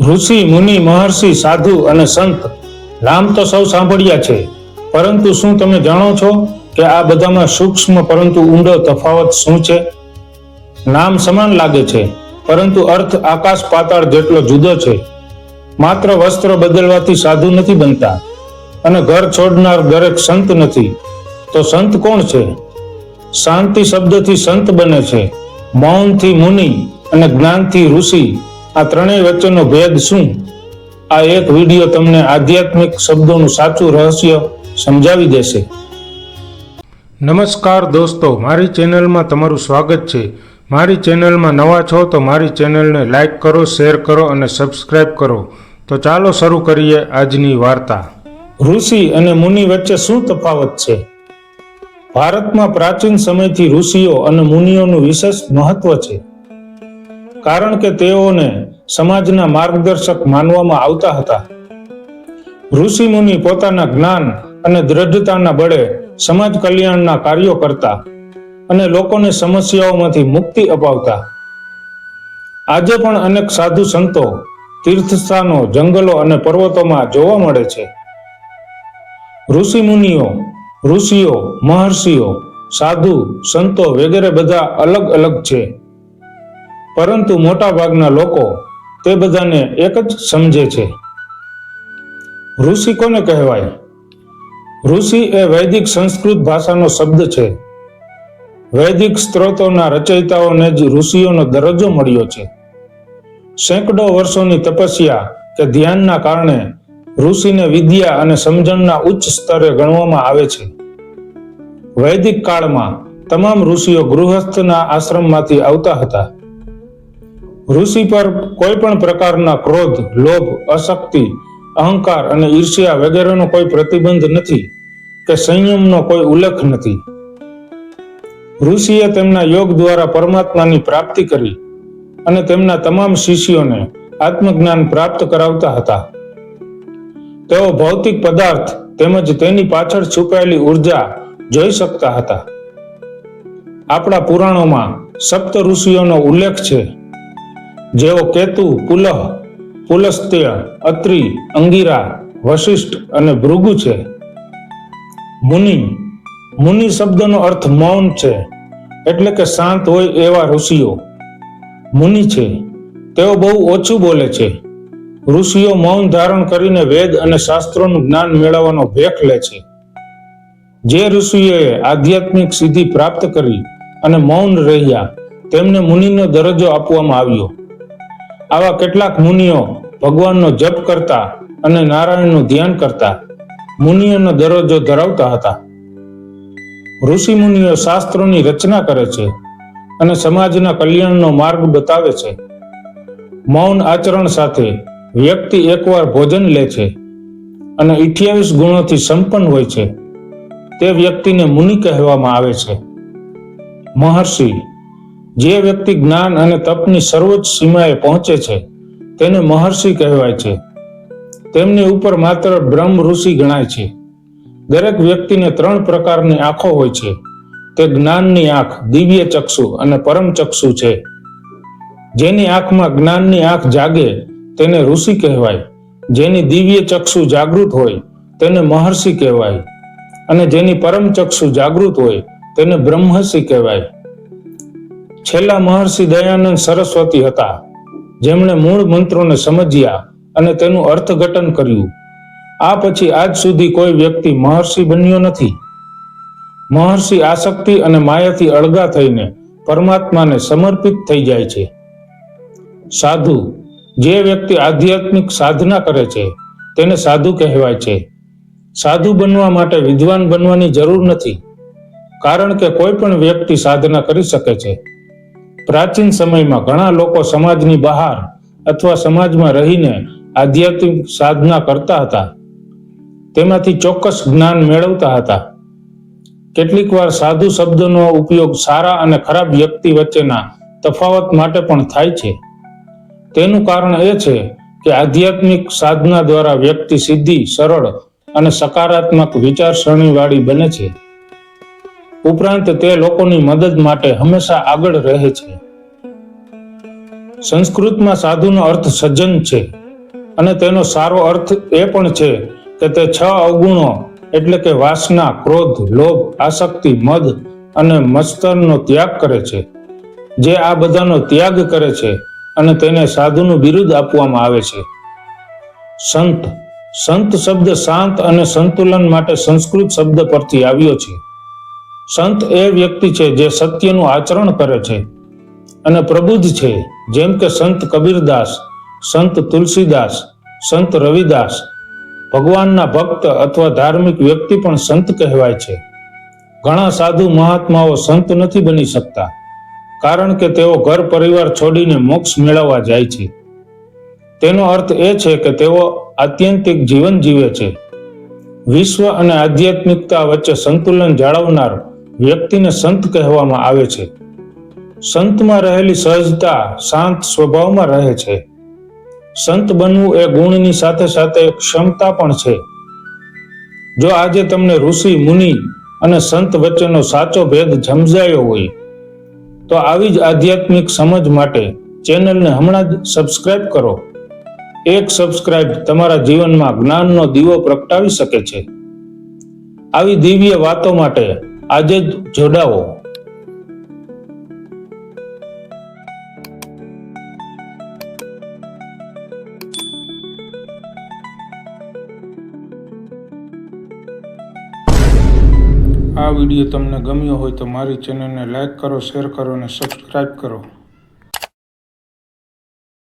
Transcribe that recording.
ઋષિ, મુનિ, મહર્ષિ, સાધુ અને સંત, નામ તો સૌ સાંભળ્યા છે. પરંતુ શું તમે જાણો છો કે આ બધામાં સૂક્ષ્મ પરંતુ ઊંડો તફાવત શું છે? નામ સમાન લાગે છે, પરંતુ અર્થ આકાશ પાતાળ જેટલો જુદો છે. માત્ર વસ્ત્ર બદલવાથી સાધુ નથી બનતા અને ઘર છોડનાર દરેક સંત નથી. તો સંત કોણ છે? શાંતિ શબ્દથી સંત બને છે. મૌનથી મુનિ અને જ્ઞાનથી ઋષિ. આ ત્રણેય વચ્ચેનો ભેદ શું? આ એક વીડિયો તમને આધ્યાત્મિક શબ્દોનું સાચું રહસ્ય સમજાવી દેશે. નમસ્કાર દોસ્તો મારી ચેનલમાં તમારું સ્વાગત છે. મારી ચેનલમાં નવા છો તો મારી ચેનલને લાઇક કરો શેર કરો અને સબસ્ક્રાઇબ કરો. તો ચાલો શરૂ કરીએ આજની વાર્તા. ઋષિ અને મુનિ વચ્ચે શું તફાવત છે? ભારતમાં પ્રાચીન સમયથી ઋષિઓ અને મુનિઓનું વિશેષ મહત્વ છે. કારણ કે તેઓને સમાજના માર્ગદર્શક માનવામાં આવતા હતા. ઋષિ મુનિ પોતાના જ્ઞાન અને દ્રઢતાના બળે સમાજ કલ્યાણના કાર્યો કરતા અને લોકોને સમસ્યાઓમાંથી મુક્તિ અપાવતા. આજે પણ અનેક સાધુ સંતો તીર્થસ્થાનો, જંગલો અને પર્વતોમાં જોવા મળે છે. ઋષિ મુનિઓ ઋષિઓ, મહર્ષિઓ, સાધુ, સંતો વગેરે બધા અલગ અલગ છે. પરંતુ મોટા ભાગના લોકો તે બધાને એક જ સમજે છે. ઋષિ કોને કહેવાય? ઋષિ એ વૈદિક સંસ્કૃત ભાષાનો શબ્દ છે. વૈદિક સ્ત્રોતોના રચયિતાઓને જ ઋષિઓનો દરજ્જો મળ્યો છે. સેંકડો વર્ષોની તપસ્યા કે ધ્યાનના કારણે ઋષિને વિદ્યા અને સમજણના ઉચ્ચ સ્તરે ગણવામાં આવે છે. વૈદિક કાળમાં તમામ ઋષિઓ ગૃહસ્થના આશ્રમમાંથી આવતા હતા. ઋષિ પર કોઈ પણ પ્રકારના ક્રોધ, લોભ, અશક્તિ, અહંકાર અને ઈર્ષ્યા વગેરેનો કોઈ પ્રતિબંધ નથી કે સંયમનો કોઈ ઉલ્લેખ નથી. ઋષિએ તેમના યોગ દ્વારા પરમાત્માની પ્રાપ્તિ કરી અને તેમના તમામ શિષ્યોને આત્મજ્ઞાન પ્રાપ્ત કરાવતા હતા. તેઓ ભૌતિક પદાર્થ તેમજ તેની પાછળ છુપાયેલી ઊર્જા જોઈ શકતા હતા. આપણા પુરાણોમાં સપ્ત ઋષિઓનો ઉલ્લેખ છે. જેઓ કેતુ, પુલહ, પુલસ્ત્ય, અત્રિ, અંગીરા, વશિષ્ઠ અને ભૃગુ છે. મુનિ મુનિ શબ્દનો અર્થ મૌન છે, એટલે કે શાંત હોય એવા ઋષિઓ. મુનિ છે, તેઓ બહુ ઓછું બોલે છે. ઋષિઓ મૌન ધારણ કરીને વેદ અને શાસ્ત્રોનું જ્ઞાન મેળવવાનો ભેખ લે છે. જે ઋષિઓએ આધ્યાત્મિક સિદ્ધિ પ્રાપ્ત કરી અને મૌન રહ્યા, તેમને મુનિનો દરજ્જો આપવામાં આવ્યો. આવા કેટલાક મુનિઓ ભગવાનનો જપ કરતા અને નારાયણનું ધ્યાન કરતા મુનિઓનો દરજ્જો ધરાવતા હતા. ઋષિ મુનિઓ શાસ્ત્રોની રચના કરે છે અને સમાજના કલ્યાણનો માર્ગ બતાવે છે. મૌન આચરણ સાથે વ્યક્તિ એકવાર ભોજન લે છે અને અઠ્યાવીસ ગુણોથી સંપન્ન હોય છે. તે વ્યક્તિને મુનિ કહેવામાં આવે છે. મહર્ષિ જે વ્યક્તિ જ્ઞાન અને તપની સર્વોચ્ચ સીમાએ પહોંચે છે, તેને મહર્ષિ કહેવાય છે. તેમની ઉપર માત્ર બ્રહ્મ ઋષિ ગણાય છે. દરેક વ્યક્તિને ત્રણ પ્રકારની આંખો હોય છે. તે જ્ઞાનની આંખ દિવ્ય ચક્ષુ અને પરમ ચક્ષુ છે. જેની આંખમાં જ્ઞાનની આંખ જાગે, તેને ઋષિ કહેવાય. જેની દિવ્ય ચક્ષુ જાગૃત હોય, તેને મહર્ષિ કહેવાય. અને જેની પરમ ચક્ષુ જાગૃત હોય, તેને બ્રહ્મર્ષિ કહેવાય. છેલ્લા મહર્ષિ દયાનંદ સરસ્વતી હતા. જેમણે મૂળ મંત્રોને સમજ્યા અને તેનું અર્થઘટન કર્યું. આ પછી આજ સુધી કોઈ વ્યક્તિ મહર્ષિ બન્યો નથી. મહર્ષિ આસક્તિ અને માયાથી અળગા થઈને પરમાત્માને સમર્પિત થઈ જાય છે. સાધુ, જે વ્યક્તિ આધ્યાત્મિક સાધના કરે છે, તેને સાધુ કહેવાય છે. સાધુ બનવા માટે વિદ્વાન બનવાની જરૂર નથી. કારણ કે કોઈ પણ વ્યક્તિ સાધના કરી શકે છે. પ્રાચીન સમયમાં ઘણા લોકો સમાજની બહાર અથવા સમાજમાં રહીને આધ્યાત્મિક સાધના કરતા હતા. તેમાંથી ચોક્કસ જ્ઞાન મેળવતા હતા. કેટલીક વાર સાધુ શબ્દનો ઉપયોગ સારા અને ખરાબ વ્યક્તિ વચ્ચેના તફાવત માટે પણ થાય છે. તેનું કારણ એ છે કે આધ્યાત્મિક સાધના દ્વારા વ્યક્તિ સિદ્ધિ, સરળ અને સકારાત્મક વિચારસરણીવાળી બને છે. ઉપરાંત તે લોકોની મદદ માટે હંમેશા આગળ રહે છે. સંસ્કૃતમાં સાધુનો અર્થ સજ્જન છે અને તેનો સારો અર્થ એ પણ છે કે તે છ અવગુણો, એટલે કે વાસના, ક્રોધ, લોભ, આસક્તિ, મદ અને મસ્તરનો ત્યાગ કરે છે. જે આ બધાનો ત્યાગ કરે છે અને તેને સાધુનું બિરુદ આપવામાં આવે છે. સંત. સંત શબ્દ શાંત અને સંતુલન માટે સંસ્કૃત શબ્દ પરથી આવ્યો છે. સંત એ વ્યક્તિ છે જે સત્યનું આચરણ કરે છે અને પ્રબુદ્ધ છે. જેમ કે સંત કબીરદાસ, સંત તુલસીદાસ, સંત રવિદાસ, ભગવાનના ભક્ત અથવા ધાર્મિક વ્યક્તિ પણ સંત કહેવાય છે. ઘણા સાધુ મહાત્માઓ સંત નથી બની શકતા, કારણ કે તેઓ ઘર પરિવાર છોડીને મોક્ષ મેળવવા જાય છે. તેનો અર્થ એ છે કે તેઓ આત્યંતિક જીવન જીવે છે. વિશ્વ અને આધ્યાત્મિકતા વચ્ચે સંતુલન જાળવનાર વ્યક્તિને સંત કહેવામાં આવે છે. સંતમાં રહેલી સહજતા શાંત સ્વભાવમાં રહે છે. સંત બનવું એ ગુણની સાથે સાથે ક્ષમતા પણ છે. જો આજે તમને ઋષિ, મુનિ અને સંત વચ્ચેનો સાચો ભેદ સમજાયો હોય, તો આવી જ આધ્યાત્મિક સમજ માટે ચેનલને હમણાં જ સબસ્ક્રાઇબ કરો. એક સબસ્ક્રાઇબ તમારા જીવનમાં જ્ઞાનનો દીવો પ્રગટાવી શકે છે. આવી દિવ્ય વાતો માટે આજે જ જોડાવો. આ વીડિયો તમને ગમ્યો હોય તો મારી ચેનલને લાઈક કરો, શેર કરો અને સબસ્ક્રાઈબ કરો.